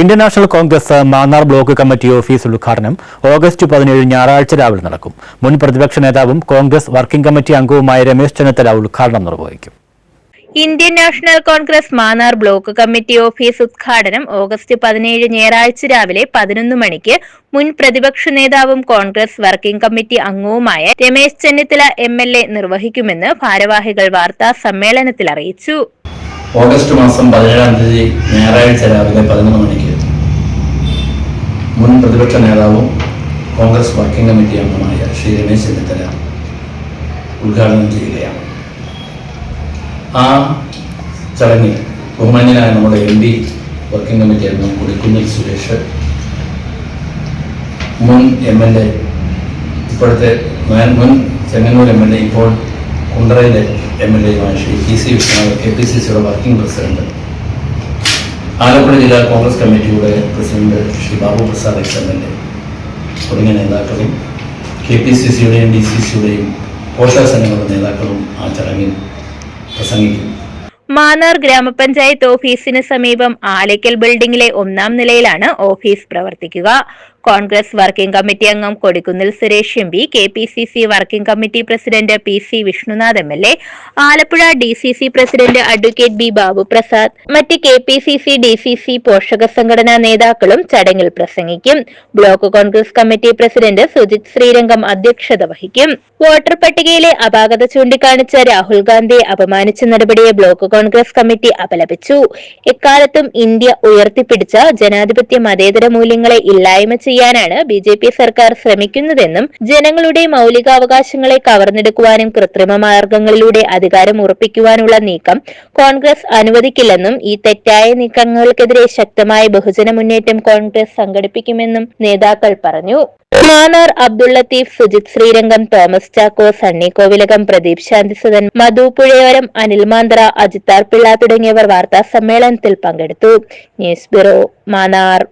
Indian National Congress Mannar block committee office ഉദ്ഘാടനം. August പതിനേഴ് ഞായറാഴ്ച രാവിലെ നടക്കും. മുൻ പ്രതിപക്ഷ നേതാവും കോൺഗ്രസ് വർക്കിംഗ് കമ്മിറ്റി അംഗവുമായ രമേശ് ചെന്നിത്തല ഉദ്ഘാടനം നിർവഹിക്കും. Indian National Congress Mannar block committee office ഉദ്ഘാടനം ഓഗസ്റ്റ് പതിനേഴ് ഞായറാഴ്ച രാവിലെ പതിനൊന്ന് മണിക്ക് മുൻ പ്രതിപക്ഷ നേതാവും കോൺഗ്രസ് വർക്കിംഗ് കമ്മിറ്റി അംഗവുമായ Ramesh Chennithala M L A നിർവഹിക്കുമെന്ന് ഭാരവാഹികൾ വാർത്താ സമ്മേളനത്തിൽ അറിയിച്ചു. ഓഗസ്റ്റ് മാസം പതിനേഴാം തീയതി ഞായറാഴ്ച രാവിലെ പതിനൊന്ന് മണിക്ക് മുൻ പ്രതിപക്ഷ നേതാവും കോൺഗ്രസ് വർക്കിംഗ് കമ്മിറ്റി അംഗമായ ശ്രീ രമേശ് ചെന്നിത്തല ഉദ്ഘാടനം ചെയ്യുകയാണ്. ആ ചടങ്ങിൽ ബഹുമാന്യനായ നമ്മുടെ എം പി വർക്കിംഗ് കമ്മിറ്റി അംഗം കൊടിക്കുന്നിൽ സുരേഷ് മുൻ എം എൽ എ ഇപ്പോഴത്തെ മുൻ- ചെങ്ങന്നൂർ എം എൽ എ ഇപ്പോൾ കുണ്ടറയിലെ M L എയുമായ Shri T C Vishwanath K P C സിയുടെ വർക്കിംഗ് പ്രസിഡന്റ് ആലപ്പുഴ ജില്ലാ കോൺഗ്രസ് കമ്മിറ്റിയുടെ president Shri Babu Prasad ex M L A തുടങ്ങിയ നേതാക്കളും കെ പി സി സിയുടെയും ഡി സി സിയുടെയും പോഷക സംഘങ്ങളുടെ നേതാക്കളും ആ ചടങ്ങിൽ പ്രസംഗിക്കും. മാന്നാർ ഗ്രാമപഞ്ചായത്ത് ഓഫീസിന് സമീപം ആലയ്ക്കൽ ബിൽഡിംഗിലെ ഒന്നാം നിലയിലാണ് ഓഫീസ് പ്രവർത്തിക്കുക. കോൺഗ്രസ് വർക്കിംഗ് കമ്മിറ്റി അംഗം Kodikunnil Suresh M P K P C C working committee president P C Vishnunath M L A Alappuzha D C C president advocate B Babu Prasad മറ്റ് K P C C D C C പോഷക സംഘടനാ നേതാക്കളും ചടങ്ങിൽ പ്രസംഗിക്കും. Block Congress committee president Sujith Sreerangam അധ്യക്ഷത വഹിക്കും. Voter പട്ടികയിലെ അപാകത ചൂണ്ടിക്കാണിച്ച രാഹുൽ ഗാന്ധിയെ അപമാനിച്ച നടപടിയെ ബ്ലോക്ക് കോൺഗ്രസ് കമ്മിറ്റി അപലപിച്ചു. എക്കാലത്തും ഇന്ത്യ ഉയർത്തിപ്പിടിച്ച ജനാധിപത്യ മതേതര മൂല്യങ്ങളെ ഇല്ലായ്മ ചെയ്യാനാണ് ബി ജെ പി സർക്കാർ ശ്രമിക്കുന്നതെന്നും ജനങ്ങളുടെ മൗലികാവകാശങ്ങളെ കവർന്നെടുക്കുവാനും കൃത്രിമ മാർഗങ്ങളിലൂടെ അധികാരം ഉറപ്പിക്കുവാനുള്ള നീക്കം കോൺഗ്രസ് അനുവദിക്കില്ലെന്നും ഈ തെറ്റായ നീക്കങ്ങൾക്കെതിരെ ശക്തമായ ബഹുജന മുന്നേറ്റം കോൺഗ്രസ് സംഘടിപ്പിക്കുമെന്നും നേതാക്കൾ പറഞ്ഞു. മാനാർ അബ്ദുൾ ലത്തീഫ് സുജിത് ശ്രീരംഗം തോമസ് ചാക്കോ സണ്ണി കോവിലകം പ്രദീപ് ശാന്തിസുധൻ മധു പുഴയോരം അനിൽ മാന്ദ്ര അജിത്താർ പിള്ള തുടങ്ങിയവർ വാർത്താ സമ്മേളനത്തിൽ പങ്കെടുത്തു. News bureau Mannar.